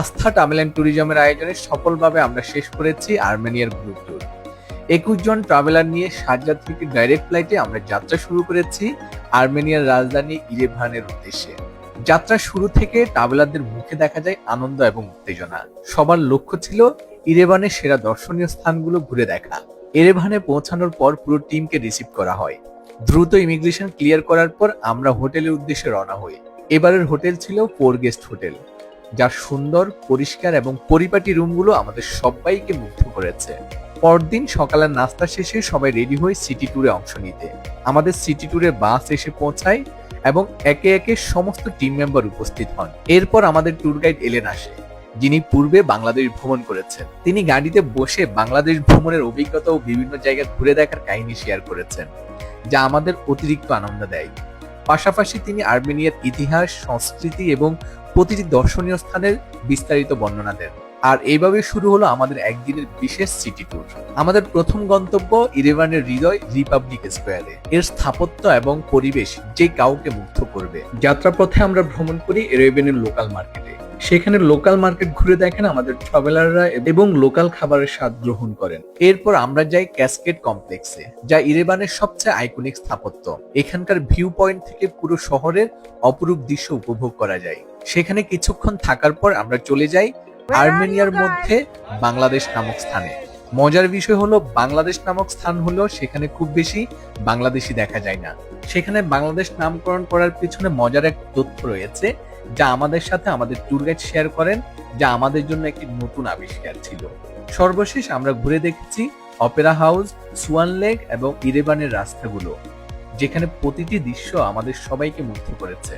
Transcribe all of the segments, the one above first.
আস্থা travel and ট্যুরিজমের আয়োজনে সফলভাবে আমরা শেষ করেছি আর্মেনিয়ার গ্রুপ ট্যুর একুশ জন ট্রাভেলার নিয়ে সাজ্জাদ থেকে ডাইরেক্ট ফ্লাইটে আমরা যাত্রা শুরু করেছি আর্মেনিয়ার রাজধানী ইরেভানের উদ্দেশ্যে। যাত্রা শুরু থেকে ট্রাভেলারদের মুখে দেখা যায় আনন্দ এবং উত্তেজনা। সবার লক্ষ্য ছিল ইরেভানের সেরা দর্শনীয় স্থানগুলো ঘুরে দেখা। এরেভানে পৌঁছানোর পর পুরো টিমকে রিসিভ করা হয়। দ্রুত ইমিগ্রেশন ক্লিয়ার করার পর আমরা হোটেলের উদ্দেশ্যে রওনা হই। এবারের হোটেল ছিল ফোর গেস্ট হোটেল যা সুন্দর, পরিষ্কার এবং পরিপাটি রুমগুলো আমাদের সবাইকে মুগ্ধ করেছে। পরদিন সকালের নাস্তা শেষে সবাই রেডি হয়ে সিটি ট্যুরে অংশ নিতে। আমাদের সিটি ট্যুরে বাস এসে পৌঁছায় এবং একে একে সমস্ত টিম মেম্বার উপস্থিত হন। এরপর আমাদের ট্যুর গাইড এলেন আসে, যিনি পূর্বে বাংলাদেশ ভ্রমণ করেছেন। তিনি গাড়িতে বসে বাংলাদেশ ভ্রমণের অভিজ্ঞতা ও বিভিন্ন জায়গা ঘুরে দেখার কাহিনী শেয়ার করেছেন, যা আমাদের অতিরিক্ত আনন্দ দেয়। পাশাপাশি তিনি আর্মেনিয়ার ইতিহাস, সংস্কৃতি এবং প্রতিটি দর্শনীয় স্থানের বিস্তারিত বর্ণনা দেন। আর এইভাবে শুরু হলো আমাদের একদিনের বিশেষ সিটি ট্যুর আমাদের প্রথম গন্তব্য ইরেভানের হৃদয় রিপাবলিক স্কোয়ারে। এর স্থাপত্য এবং পরিবেশ যে কাউকে মুগ্ধ করবে। যাত্রাপথে আমরা ভ্রমণ করি ইরেভেনের লোকাল মার্কেটে সেখানে লোকাল মার্কেট ঘুরে দেখেন আমাদের ট্রাভেলাররা এবং লোকাল খাবারের স্বাদ গ্রহণ করেন। এরপর আমরা যাই ক্যাসকেড কমপ্লেক্সে যা ইরেবানের সবচেয়ে আইকনিক স্থাপত্য। এখানকার ভিউ পয়েন্ট থেকে পুরো শহরের অপরূপ দৃশ্য উপভোগ করা যায়। সেখানে কিছুক্ষণ থাকার পর আমরা চলে যাই আর্মেনিয়ার মধ্যে বাংলাদেশ নামক স্থানে। মজার বিষয় হলো, বাংলাদেশ নামক স্থান হলো সেখানে খুব বেশি বাংলাদেশি দেখা যায় না। সেখানে বাংলাদেশ নামকরণ করার পিছনে মজার এক তথ্য রয়েছে যা আমাদের সাথে আমাদের ট্যুর গাইড শেয়ার করেন, যা আমাদের জন্য একটি নতুন আবিষ্কার ছিল। সর্বশেষ আমরা ঘুরে দেখেছি অপেরা হাউস সুয়ান লেক এবং ইরেবানের রাস্তাগুলো, যেখানে প্রতিটি দৃশ্য আমাদের সবাইকে মুগ্ধ করেছে।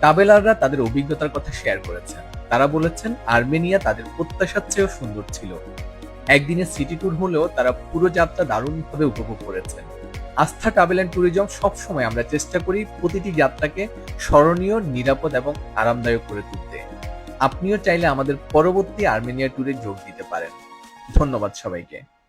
ট্রাভেলাররা তাদের অভিজ্ঞতার কথা শেয়ার করেছেন। তারা বলেছেন, আর্মেনিয়া তাদের প্রত্যাশার চেয়েও সুন্দর ছিল। একদিনের সিটি ট্যুর হলেও তারা পুরো যাত্রা দারুণভাবে উপভোগ করেছেন। আস্থা ট্রাভেল অ্যান্ড ট্যুরিজম সবসময় আমরা চেষ্টা করি প্রতিটি যাত্রাকে স্মরণীয়, নিরাপদ এবং আরামদায়ক করে তুলতে। আপনিও চাইলে আমাদের পরবর্তী আর্মেনিয়া ট্যুরে যোগ দিতে পারেন। ধন্যবাদ সবাইকে।